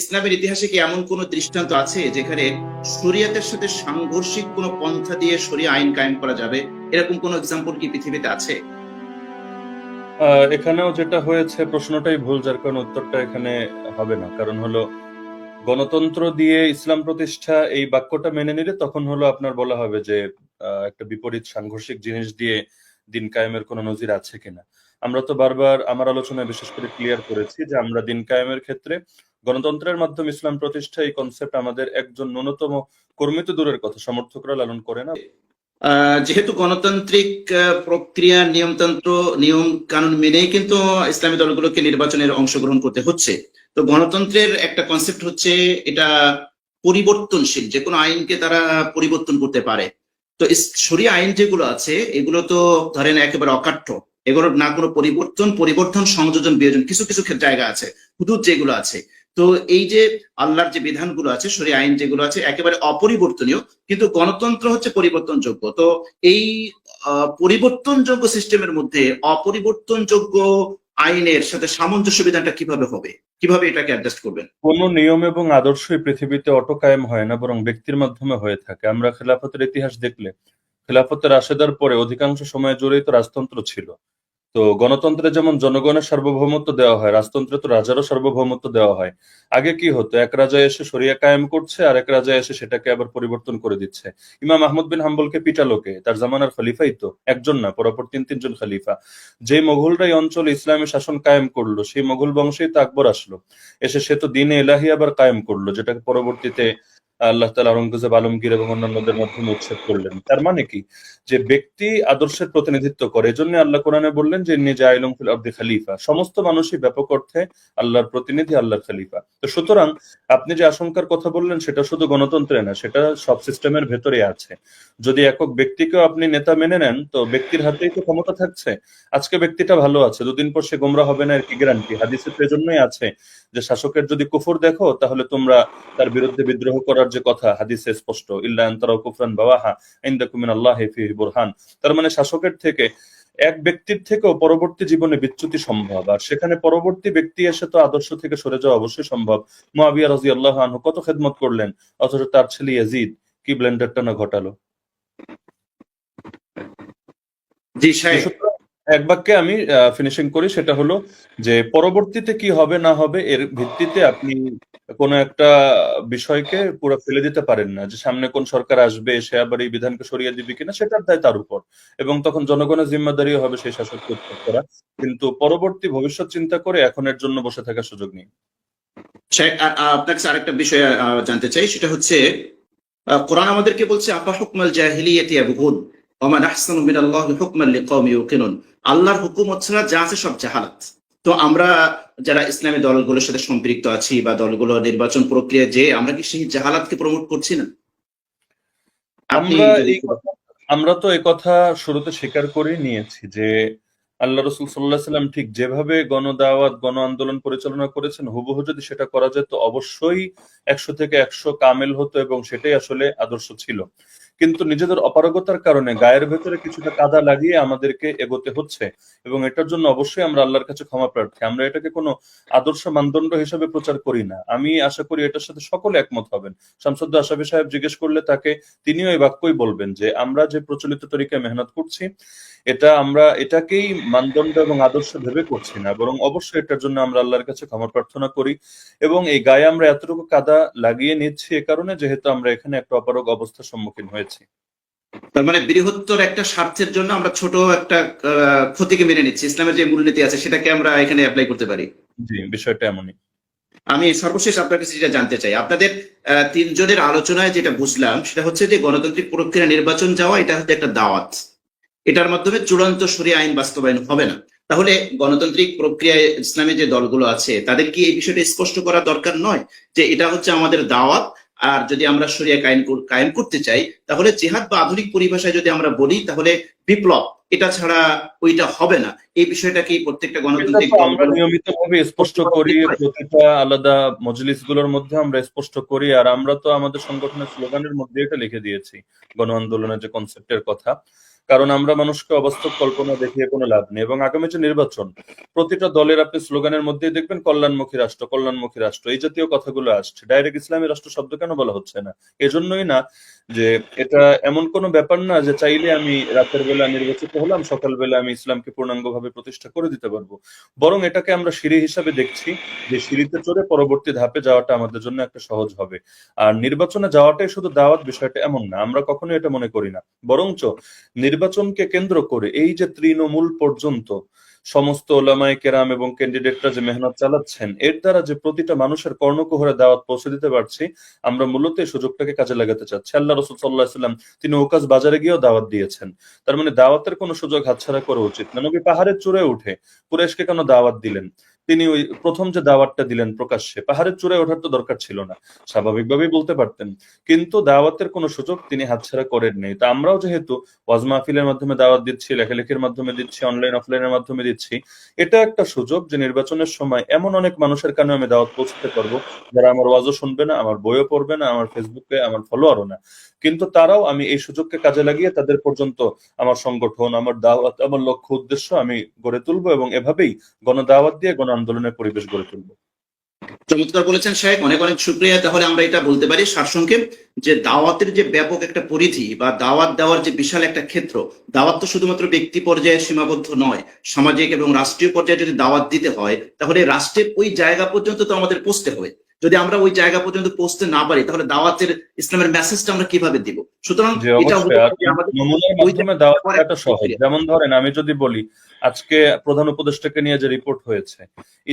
ইসলামের ইতিহাসে কি এমন কোন দৃষ্টান্ত আছে যেখানে শরিয়াতের সাথে সাংঘর্ষিক কোন পন্থা দিয়ে শরিয়া আইন কায়েম করা যাবে? এরকম কোন এক্সাম্পল কি পৃথিবীতে আছে? এখানেও যেটা হয়েছে, প্রশ্নটাই ভুল, যার কারণ উত্তরটা এখানে হবে না। কারণ হলো, গণতন্ত্র দিয়ে ইসলাম প্রতিষ্ঠা এই বাক্যটা মেনে নিলে তখন হলো আপনার বলা হবে যে একটা বিপরীত সাংঘর্ষিক জিনিস দিয়ে দিন কায়েমের কোনো নজির আছে কিনা। আমরা তো বারবার আমার আলোচনায় বিশেষ করে ক্লিয়ার করেছি যে আমরা দিন কায়েমের ক্ষেত্রে গণতন্ত্রের মাধ্যমে ইসলাম প্রতিষ্ঠা এই কনসেপ্ট আমাদের একজন ন্যূনতম কর্মী তো দূরের কথা, সমর্থকরা লালন করে না। যেহেতু গণতান্ত্রিক প্রক্রিয়া, নিয়মতন্ত্র, নিয়ম, কানুন মেনেই কিন্তু ইসলামী দলগুলোকে নির্বাচনের অংশগ্রহণ করতে হচ্ছে। তো গণতন্ত্রের একটা কনসেপ্ট হচ্ছে এটা পরিবর্তনশীল যে কোনো আইনকে তারা পরিবর্তন করতে পারে। তো শরিয়া আইন যেগুলো আছে, এগুলো তো ধরেন একেবারে অকাঠ্য এগুলোর না কোনো পরিবর্তন পরিবর্তন, সংযোজন, বিয়োজন, কিছু কিছু জায়গা আছে, হুদুদ যেগুলো আছে। তো এই যে আল্লাহর যে বিধানগুলো আছে, শরিয়া আইন যেগুলো আছে, একেবারে অপরিবর্তনীয়, কিন্তু গণতন্ত্র হচ্ছে পরিবর্তনযোগ্য। তো এই পরিবর্তনযোগ্য সিস্টেমের মধ্যে অপরিবর্তনযোগ্য আইনের সাথে সামঞ্জস্য বিধানটা কীভাবে হবে? কীভাবে এটাকে অ্যাডজাস্ট করবেন? কোন নিয়ম এবং আদর্শই পৃথিবীতে অটো কায়েম হয় না, বরং ব্যক্তির মাধ্যমে হয়ে থাকে। আমরা খেলাফতের ইতিহাস দেখলে খেলাফতের আসেদার পরে অধিকাংশ সময় জুড়েই তো রাজতন্ত্র ছিল। তো গণতন্ত্রে যেমন জনগণের সার্বভৌমত্ব দেওয়া হয়, রাজতন্ত্রে তো রাজারও সার্বভৌমত্ব দেওয়া হয়। আগে কি হতো? এক রাজা এসে শরিয়া কায়েম করছে আর এক রাজা এসে সেটাকে আবার পরিবর্তন করে দিচ্ছে। ইমাম আহমদ বিন হাম্বলকে পিটালোকে, তার জামানার খলিফাই তো, একজন না, পরপর তিন, তিনজন খলিফা। যে মোঘলরা এই অঞ্চলে ইসলামী শাসন কায়েম করল, সেই মোঘল বংশেই তো আকবর আসলো। এসে সে তো দিনে এলাহি আবার কায়েম করল, যেটাকে পরবর্তীতে আল্লাহ তালা আরঙ্গজেব আলমগীর এবং অন্যান্যদের মাধ্যমে উচ্ছেদ করলেন। তার মানে কি? যে ব্যক্তি আদর্শের প্রতিনিধিত্ব করে এজন্য আল্লাহ কোরআনে বললেন যে নিজে আইলম ফিল আব্দি খালিফা। সমস্ত মানুষই ব্যাপক অর্থে আল্লাহর প্রতিনিধি, আল্লাহর খালিফা। তো সুতরাং আপনি যে আশঙ্কার কথা বললেন, সেটা শুধু গণতন্ত্রে না, সেটা সব সিস্টেমের ভেতরে আছে। যদি একক ব্যক্তিকেও আপনি নেতা মেনে নেন, তো ব্যক্তির হাতেই তো ক্ষমতা থাকছে। আজকে ব্যক্তিটা ভালো আছে, দুদিন পর সে গোমরা হবে না, এর কি গ্যারান্টি হাদিসে তো এজন্যই আছে যে, শাসকের যদি কুফর দেখো, তাহলে তোমরা তার বিরুদ্ধে বিদ্রোহ করার যে কথা হাদিসে স্পষ্ট ইল্লা কুফরান বাওয়াহা ইনদাকুম মিনাল্লাহি ফিহি বুরহান। তার মানে শাসকের থেকে এক ব্যক্তির থেকেও পরবর্তী জীবনে বিচ্যুতি সম্ভব আর সেখানে পরবর্তী ব্যক্তি এসে তো আদর্শ থেকে সরে যাওয়া অবশ্যই সম্ভব। মুয়াবিয়া রাদিয়াল্লাহু আনহু কত খেদমত করলেন অথচ তার ছেলে ইয়াজিদ কি ব্লেন্ডারটা না ঘটালো? জি এক বাক্যে আমি ফিনিশিং করি সেটা হলো যে পরবর্তীতে কি হবে না হবে এর ভিত্তিতে আপনি কোনো একটা বিষয়কে পুরো ফেলে দিতে পারেন না যে সামনে কোন সরকার আসবে, সে আবার এই বিধানকে সরিয়ে দিবে কিনা, সেটার দায় তার উপর। এবং তখন জনগণের জিম্মাদারিও হবে সেই উৎখাত করা কিন্তু পরবর্তী ভবিষ্যৎ চিন্তা করে এখনের জন্য বসে থাকার সুযোগ নেই। আপনার কাছে আরেকটা বিষয় জানতে চাই, সেটা হচ্ছে কোরআন আমাদেরকে বলছে আফা হুকমাল জাহিলিয়াতি ইয়াবগুন, ওয়া মান আহসানু মিনাল্লাহি হুকমান লিকাওমি ইউকিনুন। আল্লাহর হুকুম হচ্ছে না, যা আছে সব জাহালাত। তো আমরা যারা ইসলামী দলগুলোর সাথে সম্পৃক্ত আছি বা দলগুলো নির্বাচন প্রক্রিয়া যে আমরা কি সেই জাহালাতকে প্রমোট করছি না? আমরা তো কথা শুরুতে স্বীকার করেই নিয়েছি যে আল্লাহ রসুল সাল্লাহ সাল্লাম ঠিক যেভাবে গণদাওয়াত গণ আন্দোলন পরিচালনা করেছেন হুবহু যদি সেটা করা যেত অবশ্যই একশো থেকে একশো কামেল হতো এবং সেটাই আসলে আদর্শ ছিল। কিন্তু নিজেদের অপারগতার কারণে গায়ের ভেতরে কিছুটা কাদা লাগিয়ে আমাদেরকে এগোতে হচ্ছে এবং এটার জন্য অবশ্যই আমরা আল্লাহর কাছে ক্ষমা প্রার্থী। আমরা এটাকে কোনো আদর্শ মানদণ্ড হিসেবে প্রচার করি না। আমি আশা করি এটার সাথে সকলে একমত হবেন। শামসুদ্দ আশাফি সাহেব জিজ্ঞেস করলে তাকে তিনিও এই বাক্যই বলবেন যে, আমরা যে প্রচলিত তরিকায় মেহনত করছি এটা আমরা এটাকেই মানদণ্ড এবং আদর্শ ভেবে করছি না বরং অবশ্যই এটার জন্য আমরা আল্লাহর কাছে ক্ষমা প্রার্থনা করি এবং এই গায়ে আমরা এতটুকু কাদা লাগিয়ে নিচ্ছি এ কারণে যেহেতু আমরা এখানে একটা অপারগ অবস্থার সম্মুখীন হয়েছি। তার মানে বৃহত্তর একটা স্বার্থের জন্য আমরা ছোট একটা ক্ষতিকে মেনে নিচ্ছি। ইসলামের যে মূলনীতি আছে সেটাকে আমরা এখানে অ্যাপ্লাই করতে পারি। জি বিষয়টা এমনই। আমি সর্বশেষ আপনার কাছে যেটা জানতে চাই। আপনাদের আহ, তিনজনের আলোচনায় যেটা বুঝলাম সেটা হচ্ছে যে গণতান্ত্রিক প্রক্রিয়া নির্বাচন যাওয়া এটা হচ্ছে একটা দাওয়াত। এটার মাধ্যমে চূড়ান্ত সরিয়ে আইন বাস্তবায়ন হবে না। তাহলে গণতান্ত্রিক প্রক্রিয়ায় ইসলামী যে দলগুলো আছে তাদের কি এই বিষয়টা স্পষ্ট করা দরকার নয়? যে এটা হচ্ছে আমাদের দাওয়াত আর যদি আমরা সরিয়া কায়েম কায়েম করতে চাই তাহলে জেহাদ বা আধুনিক পরিভাষায় যদি আমরা বলি তাহলে বিপ্লব এটা ছাড়া ওইটা হবে না। এই বিষয়টা কি প্রত্যেকটা গণতান্ত্রিক আমরা নিয়মিত ভাবে স্পষ্ট করি প্রতিটা আলাদা মজলিসগুলোর মধ্যে আমরা স্পষ্ট করি আর আমরা তো আমাদের সংগঠনের স্লোগানের মধ্যে এটা লিখে দিয়েছি গণ আন্দোলনের যে কনসেপ্টের কথা। কারণ আমরা মানুষকে অবাস্তব কল্পনা দেখিয়ে কোনো লাভ নেই। এবং আগামী যে নির্বাচন, প্রতিটা দলের আপনি স্লোগানের মধ্যেই দেখবেন, কল্যাণমুখী রাষ্ট্র কল্যাণমুখী রাষ্ট্র। এই জাতীয় কথাগুলো আসছে। ডাইরেক্ট ইসলামী রাষ্ট্র শব্দ কেন বলা হচ্ছে না? এজন্যই না যে এটা এমন কোনো ব্যাপার না যে চাইলে আমি রাতের বেলা নির্বাচিত হলাম সকালবেলা আমি ইসলামকে পূর্ণাঙ্গভাবে প্রতিষ্ঠা করে দিতে পারব। বরং এটাকে আমরা সিঁড়ি হিসাবে দেখছি যে সিঁড়িতে চড়ে পরবর্তী ধাপে যাওয়াটা আমাদের জন্য একটা সহজ হবে। আর নির্বাচনে যাওয়াটাই শুধু দাওয়াত বিষয়টা এমন না, আমরা কখনোই এটা মনে করি না। বরঞ্চ নির্বাচনকে কেন্দ্র করে এই যে তৃণমূল পর্যন্ত সমস্ত ওলামায় কেরাম এবং ক্যান্ডিডেটরা যে মেহনত চালাচ্ছেন, এর দ্বারা যে প্রতিটা মানুষের কর্ণকুহরে দাওয়াত পৌঁছে দিতে পারছি, আমরা মূলত এই সুযোগটাকে কাজে লাগাতে চাচ্ছি। আল্লাহ রসুল সাল্লাহ সাল্লাম তিনি ওকাজ বাজারে গিয়েও দাওয়াত দিয়েছেন। তার মানে দাওয়াতের কোনো সুযোগ হাতছাড়া করা উচিত না। নবী পাহাড়ের চূড়ে উঠে কুরেশকে কেন দাওয়াত দিলেন? তিনি ওই প্রথম যে দাওয়াতটা দিলেন প্রকাশ্যে, পাহাড়ের চূড়ায় ওঠার তো দরকার ছিল না। স্বাভাবিকভাবেই বলতে পারতেন। কিন্তু দাওয়াতের কোনো সুযোগ তিনি হাতছাড়া করেননি তা আমরাও যেহেতু ওয়াজ মাহফিলের মাধ্যমে দাওয়াত দিচ্ছি, লেখালেখির মাধ্যমে দিচ্ছি, অনলাইন, অফলাইনের মাধ্যমে দিচ্ছি, এটা একটা সুযোগ যে নির্বাচনের সময় এমন অনেক মানুষের কানে আমি দাওয়াত পৌঁছতে পারব যারা আমার ওয়াজও শুনবে না, আমার বইও পড়বে না, আমার ফেসবুকে আমার ফলোয়ারও না। কিন্তু তারাও আমি এই সুযোগকে কাজে লাগিয়ে তাদের পর্যন্ত আমার সংগঠন, আমার দাওয়াত, আমার লক্ষ্য, উদ্দেশ্য আমি গড়ে তুলবো এবং এভাবেই গণদাওয়াত দিয়ে গণ আন্দোলনের পরিবেশ গড়ে তুলব। চমৎকার বলেছেন সাহেব, অনেক অনেক শুক্রিয়া। তাহলে আমরা এটা বলতে পারি সারসংক্ষেপ যে দাওয়াতের যে ব্যাপক একটা পরিধি বা দাওয়াত দেওয়ার যে বিশাল একটা ক্ষেত্র, দাওয়াত তো শুধুমাত্র ব্যক্তি পর্যায়ে সীমাবদ্ধ নয়, সামাজিক এবং রাষ্ট্রীয় পর্যায়ে যদি দাওয়াত দিতে হয়, তাহলে রাষ্ট্রের ওই জায়গা পর্যন্ত তো আমাদের পৌঁছতে হবে। যদি আমরা ওই জায়গা পর্যন্ত পৌঁছতে না পারি তাহলে দাওয়াতের ইসলামের মেসেজটা আমরা কীভাবে দিব? সুতরাং এটা অবশ্যই। আমাদের নমুনার মাধ্যমে সহজ। যেমন ধরেন আমি যদি বলি আজকে প্রধান উপদেষ্টাকে নিয়ে যে রিপোর্ট হয়েছে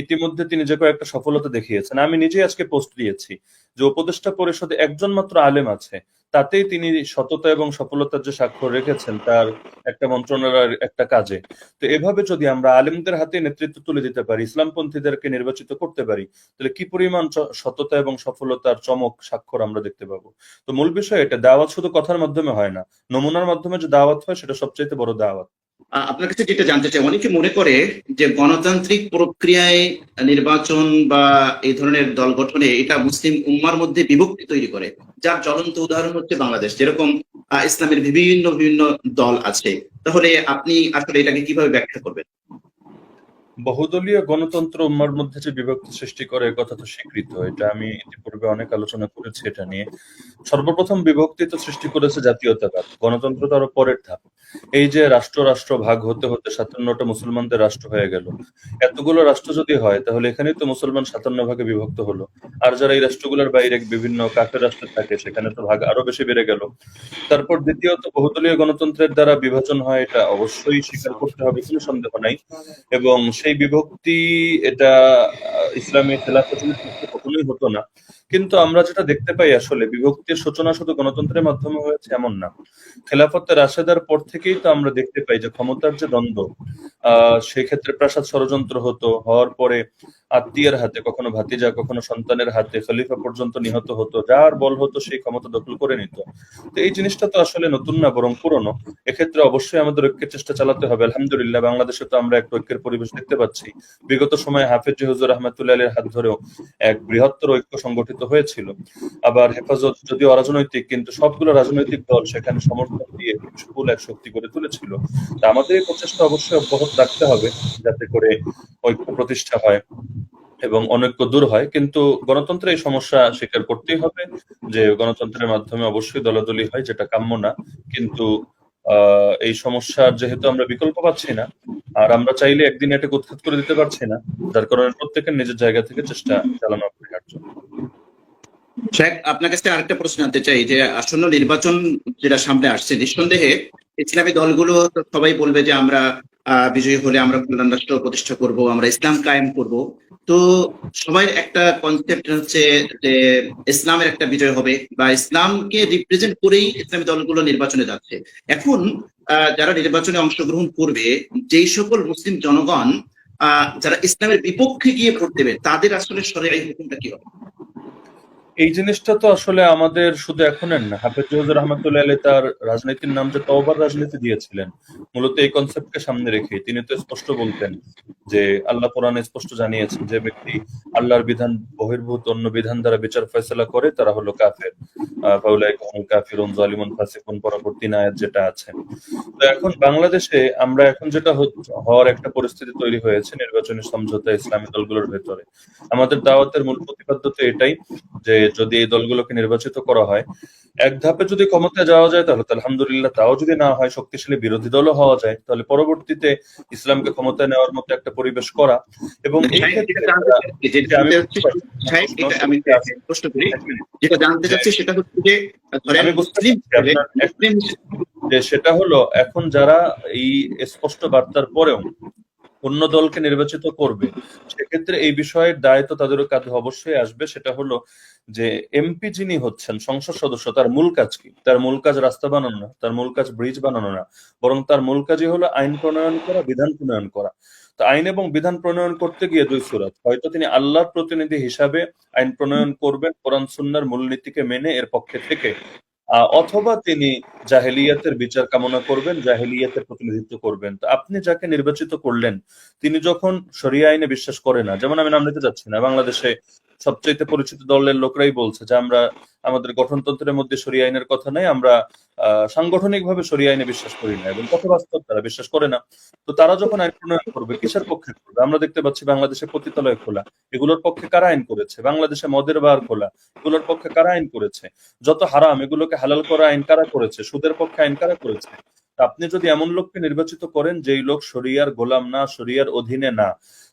ইতিমধ্যে তিনি যে কয়েকটা সফলতা দেখিয়েছেন আমি নিজেই আজকে পোস্ট দিয়েছি যে উপদেষ্টা পরিষদে একজন মাত্র আলেম আছে। তাতেই তিনি সততা এবং সফলতার যে স্বাক্ষর রেখেছেন, তার একটা মন্ত্রণালয়ের একটা কাজে। তো এভাবে যদি আমরা আলেমদের হাতে নেতৃত্ব তুলে দিতে পারি, ইসলামপন্থীদেরকে নির্বাচিত করতে পারি, তাহলে কি পরিমাণ সততা এবং সফলতার চমক স্বাক্ষর আমরা দেখতে পাবো? তো মূল বিষয় এটা, দাওয়াত শুধু কথার মাধ্যমে হয় না। নমুনার মাধ্যমে যে দাওয়াত হয়, সেটা সবচেয়ে বড় দাওয়াত। আপনার কাছে যেটা জানতে চাই, অনেকে মনে করে যে গণতান্ত্রিক প্রক্রিয়ায় নির্বাচন বা এই ধরনের দল গঠনে এটা মুসলিম উম্মার মধ্যে বিভক্তি তৈরি করে, যার জ্বলন্ত উদাহরণ হচ্ছে বাংলাদেশ, যেরকম ইসলামের বিভিন্ন বিভিন্ন দল আছে। তাহলে আপনি আসলে এটাকে কীভাবে ব্যাখ্যা করবেন? বহুদলীয় গণতন্ত্র উম্মার মধ্যে যে বিভক্তি সৃষ্টি করে কথা তো স্বীকৃত। এটা আমি ইতিপূর্বে অনেক আলোচনা করেছি এটা নিয়ে। সর্বপ্রথম বিভক্তি তো সৃষ্টি করেছে জাতীয়তাবাদ, গণতন্ত্র তো আরও পরের ধাপ। এই যে রাষ্ট্র রাষ্ট্র ভাগ হতে হতে সাতান্নটা মুসলমানদের রাষ্ট্র হয়ে গেল। এতগুলো রাষ্ট্র যদি হয়, তাহলে এখানেই তো মুসলমান সাতান্ন ভাগে বিভক্ত হলো। আর যারা এই রাষ্ট্রগুলোর বাইরে বিভিন্ন কাফের রাষ্ট্র থাকে, সেখানে তো ভাগ আরও বেশি বেড়ে গেল। তারপর দ্বিতীয়ত, বহুদলীয় গণতন্ত্রের দ্বারা বিভাজন হয়, এটা অবশ্যই স্বীকার করতে হবে, কোনো সন্দেহ নাই। এবং সেই বিভক্তি এটা ইসলামী খেলাফত কখনোই হতো না। কিন্তু আমরা যেটা দেখতে পাই আসলে, বিভক্তির সূচনা শুধু গণতন্ত্রের মাধ্যমে হয়েছে এমন না। খেলাফতের রাশেদার পর থেকেই তো আমরা দেখতে পাই যে ক্ষমতার যে দ্বন্দ্ব সেই ক্ষেত্রে প্রাসাদ ষড়যন্ত্র হতো, হওয়ার পরে আত্মীয়ের হাতে, কখনো ভাতিজা, কখনো সন্তানের হাতে খলিফা পর্যন্ত নিহত হতো, যার বল হতো সেই ক্ষমতা দখল করে নিত। তো এই জিনিসটা তো আসলে নতুন না, বরং পুরনো। এক্ষেত্রে অবশ্যই আমাদের ঐক্যের চেষ্টা চালাতে হবে। আলহামদুলিল্লাহ, বাংলাদেশে তো আমরা একটা ঐক্যের পরিবেশ দেখতে পাচ্ছি। বিগত সময়ে হাফেজ হুজুর রহমতুল্লাহ আলীর হাত ধরেও এক বৃহত্তর ঐক্য সংগঠিত হয়েছিল। আবার হেফাজত যদিও অরাজনৈতিক, কিন্তু সবগুলো রাজনৈতিক দল সেখানে সমর্থন দিয়ে সুকুল এক শক্তি করে তুলেছিল। তা আমাদের এই প্রচেষ্টা অবশ্যই অব্যাহত রাখতে হবে, যাতে করে ঐক্য প্রতিষ্ঠা হয় এবং অনৈক্য দূর হয়। কিন্তু গণতন্ত্রে এই সমস্যা স্বীকার করতেই হবে যে গণতন্ত্রের মাধ্যমে অবশ্যই দলাদলি হয়, যেটা কাম্য না। কিন্তু এই সমস্যার যেহেতু আমরা বিকল্প পাচ্ছি না, আর আমরা চাইলে একদিন এটাকে উৎখাত করে দিতে পারছি না, যার কারণে প্রত্যেকের নিজের জায়গা থেকে চেষ্টা চালানো অপরিহার্য। শেখ আপনার কাছে আরেকটা প্রশ্ন জানতে চাই, যে আসন্ন নির্বাচন যেটা সামনে আসছে, নিঃসন্দেহে ইসলামী দলগুলো সবাই বলবে যে আমরা বিজয়ী হলে আমরা কল্যাণ রাষ্ট্র প্রতিষ্ঠা করব, আমরা ইসলাম কায়েম করব। তো সবাই একটা কনসেপ্ট হচ্ছে যে ইসলামের একটা বিজয় হবে বা ইসলামকে রিপ্রেজেন্ট করেই ইসলামী দলগুলো নির্বাচনে যাচ্ছে। এখন যারা নির্বাচনে অংশগ্রহণ করবে, যেই সকল মুসলিম জনগণ যারা ইসলামের বিপক্ষে গিয়ে ভোট দেবে, তাদের আসলে সরে হুকুমটা কি হবে? এই জিনিসটা তো আসলে আমাদের শুধু এখনের না। হাফেজ জহুর রহমতুল্লাহ আলী তার রাজনীতির নাম যে তওবার রাজনীতি দিয়েছিলেন মূলত এই কনসেপ্টকে সামনে রেখে তিনি তো স্পষ্ট বলতেন যে আল্লাহ কোরআনে স্পষ্ট জানিয়েছেন যে ব্যক্তি আল্লাহর বিধান বহির্ভূত অন্য বিধান দ্বারা বিচার ফয়সলা করে তারা হলো কাফের। আহ, ফাউলাইকা হুমুল কাফিরুন জালিমুন ফাসিকুন পরবর্তী আয়াত যেটা আছে। তো এখন বাংলাদেশে আমরা এখন যেটা হওয়ার একটা পরিস্থিতি তৈরি হয়েছে নির্বাচনী সমঝোতা ইসলামী দলগুলোর ভেতরে। আমাদের দাওয়াতের মূল প্রতিপাদ্য তো এটাই যে যদি এই দলগুলোকে নির্বাচিত করা হয় এক ধাপে যদি ক্ষমতায় যাওয়া যায় তাহলে আলহামদুলিল্লাহ তাও যদি না হয় শক্তিশালী বিরোধী দলও হওয়া যায় তাহলে পরবর্তীতে ইসলামকে ক্ষমতায় নেওয়ার মতো একটা পরিবেশ করা এবং চাচ্ছি সেটা হলো এখন যারা এই স্পষ্ট বার্তার পরেও অন্য দলকে নির্বাচিত করবে সেক্ষেত্রে এই বিষয়ের দায়িত্ব তাদের কাঁধে অবশ্যই আসবে। সেটা হলো যে এমপি যিনি হচ্ছেন, সংসদ সদস্য, তার মূল কাজ কি? তার মূল কাজ রাস্তা বানানো না, তার মূল কাজ ব্রিজ বানানো না, বরং তার মূল কাজই হলো আইন প্রণয়ন করা, বিধান প্রণয়ন করা। তো আইন এবং বিধান প্রণয়ন করতে গিয়ে দুই সুরাত, হয়তো তিনি আল্লাহর প্রতিনিধি হিসাবে আইন প্রণয়ন করবেন, কোরআন সুন্নার মূলনীতিকে মেনে এর পক্ষে থেকে অথবা তিনি জাহেলিয়াতের বিচার কামনা করবেন, জাহেলিয়াতের প্রতিনিধিত্ব করবেন। তো আপনি যাকে নির্বাচিত করলেন, তিনি যখন শরিয়া আইনে বিশ্বাস করে না, যেমন আমি নাম নিতে চাচ্ছি না, বাংলাদেশে সবচাইতে পরিচিত দলের লোকরাই বলছে যে আমরা, আমাদের গঠনতন্ত্রের মধ্যে শরিয়া আইনের কথা নাই, আমরা সাংগঠনিক ভাবে শরিয়া আইনে বিশ্বাস করি না এবং কত বাস্তব তারা বিশ্বাস করে না। তো তারা যখন আইন প্রণয়ন করবে, কিসের পক্ষে করবে? আমরা দেখতে পাচ্ছি বাংলাদেশে পতিতালয় খোলা, এগুলোর পক্ষে কারা আইন করেছে? বাংলাদেশে মদের বার খোলা, এগুলোর পক্ষে কারা আইন করেছে? যত হারাম, এগুলোকে হালাল করা আইন কারা করেছে? সুদের পক্ষে আইন কারা করেছে? আপনি যদি এমন লোককে নির্বাচিত করেন, যেই লোক শরিয়ার গোলাম না, শরিয়ার অধীনে না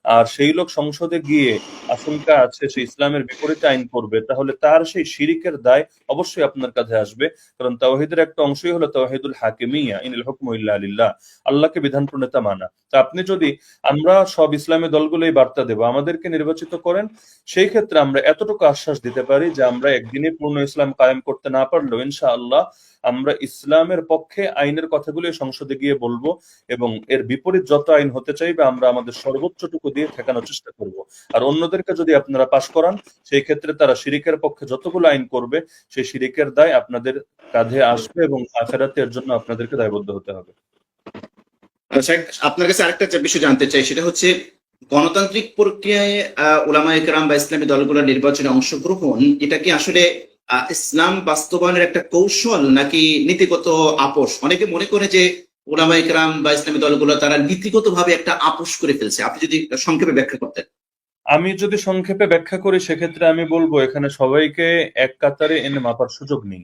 আর সেই লোক সংসদে গিয়ে আশঙ্কা আছে সে ইসলামের বিপরীতে আইন করবে, তাহলে তার সেই শিরিকের দায় অবশ্যই আপনার কাছে আসবে। কারণ তাওহিদের একটা অংশই হলো তাওহিদুল হাকিমিয়া, ইনিল হুকমু ইল্লা আল্লাহকে বিধান প্রণেতা মানা। তা আপনি যদি আমরা সব ইসলামী দলগুলোই বার্তা দেব, আমাদেরকে নির্বাচিত করেন, সেই ক্ষেত্রে আমরা এতটুকু আশ্বাস দিতে পারি যে আমরা একদিনে পূর্ণ ইসলাম কায়েম করতে না পারলেও ইনশাআল্লাহ আমরা ইসলামের পক্ষে আইনের কথাগুলো সংসদে গিয়ে বলব এবং এর বিপরীত যত আইন হতে চাইবে, আমরা আমাদের সর্বোচ্চটুকু দিয়ে ঠেকানোর চেষ্টা করব। আর অন্যদেরকে যদি আপনারা পাশ করান, সেই ক্ষেত্রে তারা শিরিকের পক্ষে যতগুলো আইন করবে, সেই শিরিকের দায় আপনাদের কাঁধে আসবে এবং আখেরাতের জন্য আপনাদেরকে দায়বদ্ধ হতে হবে। আপনার কাছে আরেকটা বিষয় জানতে চাই, সেটা হচ্ছে গণতান্ত্রিক প্রক্রিয়ায় ওলামা একরাম বা ইসলামী দলগুলোর নির্বাচনে অংশগ্রহণ, এটা কি আসলে ইসলাম বাস্তবায়নের একটা কৌশল নাকি নীতিগত আপোষ? অনেকে মনে করে যে ওলামা একরাম বা ইসলামী দলগুলো তারা নীতিগত ভাবে একটা আপোষ করে ফেলছে। আপনি যদি সংক্ষেপে ব্যাখ্যা করতেন। আমি যদি সংক্ষেপে ব্যাখ্যা করি, সেক্ষেত্রে আমি বলব, এখানে সবাইকে এক কাতারে এনে মাপার সুযোগ নেই।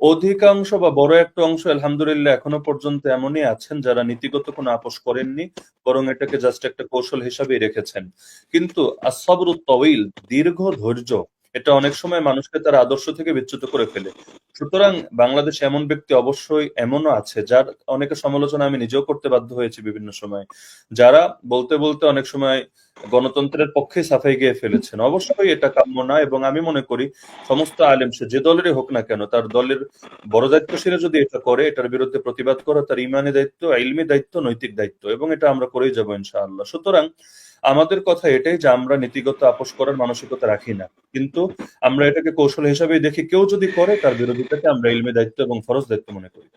অধিকাংশ বা বড় একটা অংশ, আলহামদুলিল্লাহ, এখনও পর্যন্ত এমনই আছেন যারা নীতিগত কোনো আপোষ করেননি, বরং এটাকে জাস্ট একটা কৌশল হিসাবেই রেখেছেন। কিন্তু আসবরু তওইল দীর্ঘ ধৈর্য এটা অনেক সময় মানুষকে তার আদর্শ থেকে বিচ্যুত করে ফেলে। সুতরাং বাংলাদেশে এমন ব্যক্তি অবশ্যই এমনও আছে, যার অনেকে সমালোচনা আমি নিজেও করতে বাধ্য হয়েছি বিভিন্ন সময়। যারা বলতে বলতে অনেক সময় গণতন্ত্রের পক্ষে সাফাই গিয়ে ফেলেছেন। অবশ্যই এটা কাম্য না এবং আমি মনে করি সমস্ত আলেম, সে যে দলেরই হোক না কেন, তার দলের বড় দায়িত্বশীল যদি এটা করে, এটার বিরুদ্ধে প্রতিবাদ করা তার ইমানি দায়িত্ব, ইলমি দায়িত্ব, নৈতিক দায়িত্ব, এবং এটা আমরা করেই যাব ইনশাআল্লাহ। সুতরাং আমাদের কথা এটাই যে আমরা নীতিগত আপোষ করার মানসিকতা রাখি না। কিন্তু আমরা এটাকে কৌশল হিসাবেই দেখি, কেউ যদি করে তার বিরোধিতাকে আমরা ইলমে দায়িত্ব এবং ফরজ দায়িত্ব মনে করি।